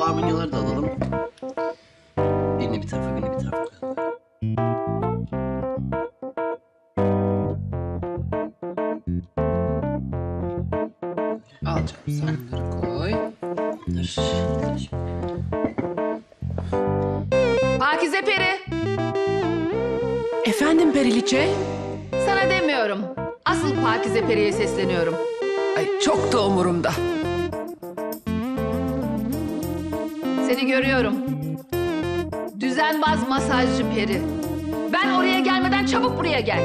Barbunyaları da alalım. Birini bir tarafa, birini bir tarafa koyalım. Al canım sen bunları koy. Dur. Pakize Peri, Efendim Periliçe? sana demiyorum. Asıl Pakize Peri'ye sesleniyorum. Ay çok da umurumda. Seni görüyorum. Düzenbaz masajcı Peri. Ben oraya gelmeden çabuk buraya gel.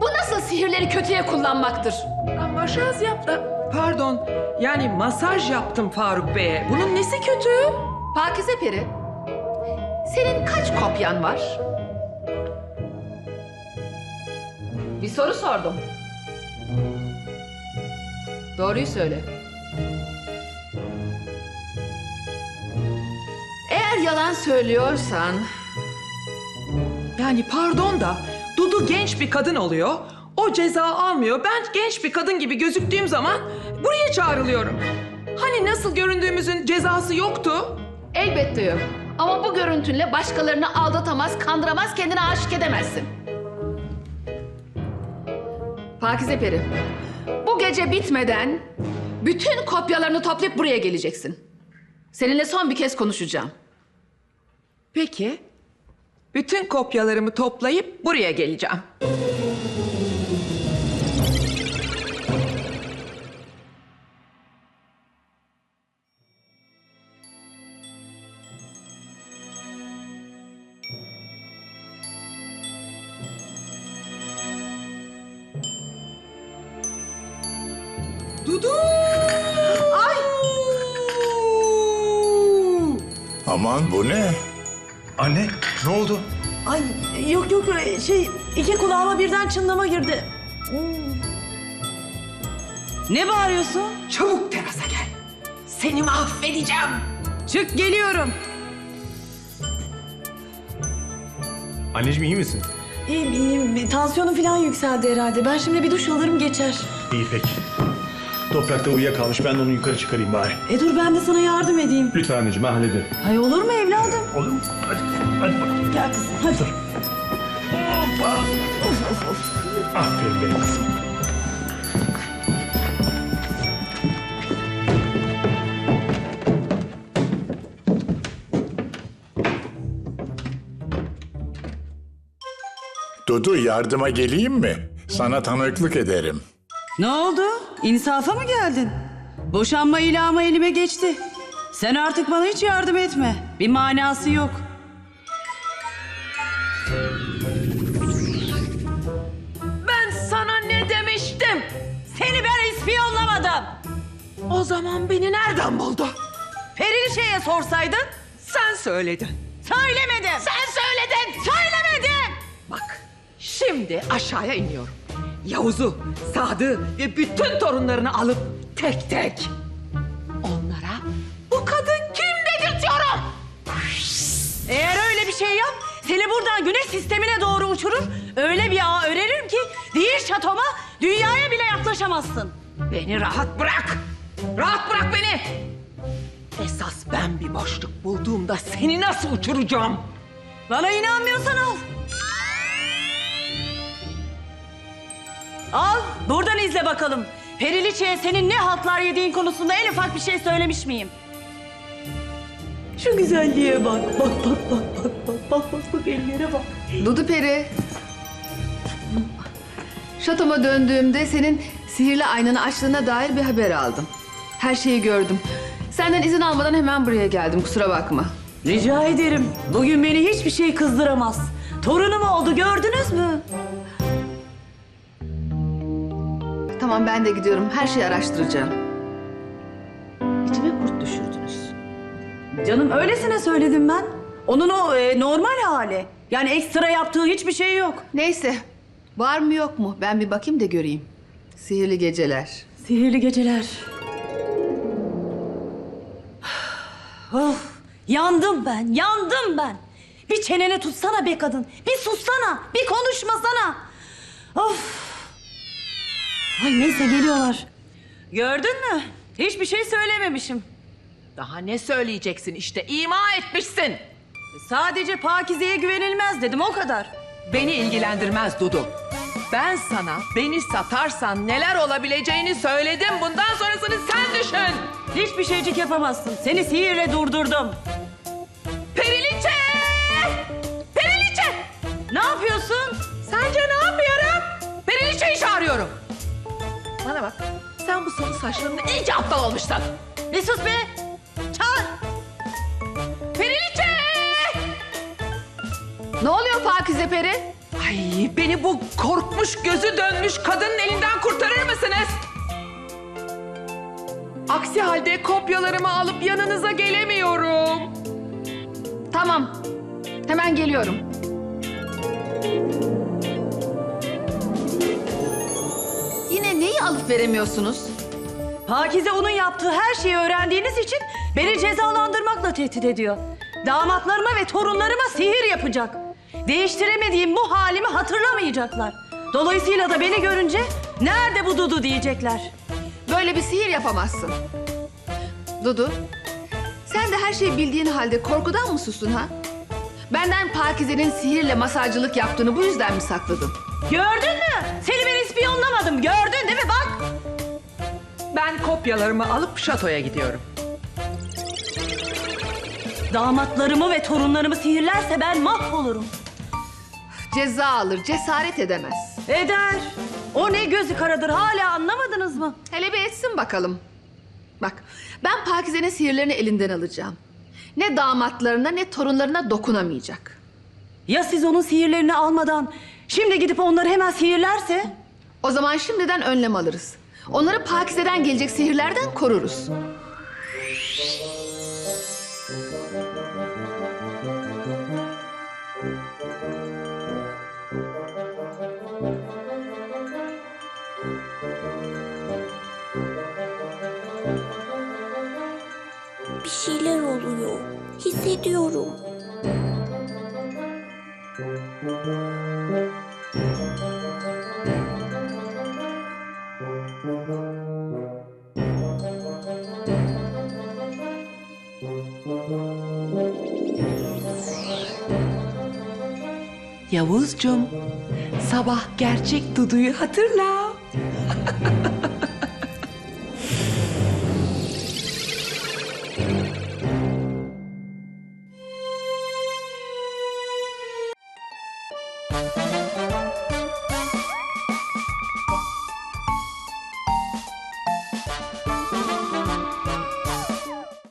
Bu nasıl sihirleri kötüye kullanmaktır? Masaj yaptım. Pardon. Yani masaj yaptım Faruk Bey'e. Bunun nesi kötü? Pakize Peri, senin kaç kopyan var? Bir soru sordum. Doğruyu söyle. Eğer yalan söylüyorsan Yani pardon da Dudu genç bir kadın oluyor. O ceza almıyor. Ben genç bir kadın gibi gözüktüğüm zaman buraya çağrılıyorum. Hani nasıl göründüğümüzün cezası yoktu? elbette yok. Ama bu görüntünle başkalarını aldatamaz, kandıramaz, kendine aşık edemezsin. Pakize Peri, bu gece bitmeden bütün kopyalarını toplayıp buraya geleceksin. Seninle son bir kez konuşacağım. Peki. Bütün kopyalarımı toplayıp buraya geleceğim. Dudu! Ay! Aman bu ne? Anne ne oldu? Ay yok yok şey iki kulağıma birden çınlama girdi. Ne bağırıyorsun? Çabuk terasa gel. Seni mahvedeceğim. Çık geliyorum. Anneciğim iyi misin? İyiyim iyiyim. Tansiyonum falan yükseldi herhalde. Ben şimdi bir duş alırım geçer. İyi peki. Toprakta uyuyakalmış ben de onu yukarı çıkarayım bari. E dur ben de sana yardım edeyim. Lütfen anneciğim ben hallederim. Ay olur mu evladım? Olur mu? Hadi, hadi bakalım. Gel kızım hadi. Aferin benim kızım. Dudu yardıma geleyim mi? Sana tanıklık ederim. Ne oldu? İnsafa mı geldin? Boşanma ilamı elime geçti. Sen artık bana hiç yardım etme. Bir manası yok. Ben sana ne demiştim? Seni ben ispiyonlamadım. O zaman beni nereden buldu? Periliçe'ye sorsaydın Sen söyledin. söylemedim. Sen söyledin. Söylemedim. Bak şimdi aşağıya iniyorum. Yavuz'u, Sadık'ı ve bütün torunlarını alıp tek tek onlara bu kadın kim dedirtiyorum. Eğer öyle bir şey yap, seni buradan güneş sistemine doğru uçurur. Öyle bir ağ örerim ki değil şatoma, dünyaya bile yaklaşamazsın. Beni rahat bırak. Rahat bırak beni. Esas ben bir boşluk bulduğumda seni nasıl uçuracağım? Bana inanmıyorsan al. Al, buradan izle bakalım. Periliçe'ye senin ne haltlar yediğin konusunda en ufak bir şey söylemiş miyim? Şu güzelliğe bak. Bak bak bak bak bak bak bak bak ellere bak. Dudu Peri. Şatoma döndüğümde senin sihirli aynanı açtığına dair bir haber aldım. Her şeyi gördüm. Senden izin almadan hemen buraya geldim kusura bakma. Rica ederim. Bugün beni hiçbir şey kızdıramaz. Torunum oldu gördünüz mü? Tamam ben de gidiyorum her şeyi araştıracağım. İçime kurt düşürdünüz. Canım öylesine söyledim ben. Onun o e, normal hali. Yani ekstra yaptığı hiçbir şey yok. Neyse. Var mı yok mu? Ben bir bakayım da göreyim. Sihirli geceler. Sihirli geceler. of, yandım ben, yandım ben. Bir çeneni tutsana be kadın. Bir sussana, bir konuşmasana. Of. Ay neyse geliyorlar. Gördün mü? Hiçbir şey söylememişim. Daha ne söyleyeceksin işte ima etmişsin. Sadece Pakize'ye güvenilmez dedim o kadar. Beni ilgilendirmez Dudu. Ben sana beni satarsan neler olabileceğini söyledim. Bundan sonrasını sen düşün. Hiçbir şeycik yapamazsın. Seni sihirle durdurdum. Periliçe! Periliçe! Ne yapıyorsun? Sence ne yapıyorum? Periliçe'yi çağırıyorum. Bana bak. Sen bu sarı saçlarında iyice aptal olmuşsun. Bir sus be. Çağır. Periliçe! Ne oluyor Pakize Peri? Ay beni bu korkmuş gözü dönmüş kadının elinden kurtarır mısınız? Aksi halde kopyalarımı alıp yanınıza gelemiyorum. Tamam. Hemen geliyorum. Alıp veremiyorsunuz? Pakize onun yaptığı her şeyi öğrendiğiniz için beni cezalandırmakla tehdit ediyor. Damatlarıma ve torunlarıma sihir yapacak. Değiştiremediğim bu halimi hatırlamayacaklar. Dolayısıyla da beni görünce nerede bu Dudu diyecekler. Böyle bir sihir yapamazsın. Dudu, sen de her şeyi bildiğin halde korkudan mı sustun ha? Benden Pakize'nin sihirle masajcılık yaptığını bu yüzden mi sakladın? Gördün mü? İspiyonlamadım. Gördün değil mi? Bak. Ben kopyalarımı alıp şatoya gidiyorum. Damatlarımı ve torunlarımı sihirlerse ben mahvolurum. Ceza alır, cesaret edemez. Eder. O ne gözü karadır hala anlamadınız mı? Hele bir etsin bakalım. Bak, ben Pakize'nin sihirlerini elinden alacağım. Ne damatlarına ne torunlarına dokunamayacak. Ya siz onun sihirlerini almadan şimdi gidip onları hemen sihirlerse? O zaman şimdiden önlem alırız. Onları Pakize'den gelecek sihirlerden koruruz. Bir şeyler oluyor. Hissediyorum. Yavuzcum, sabah gerçek Dudu'yu hatırla.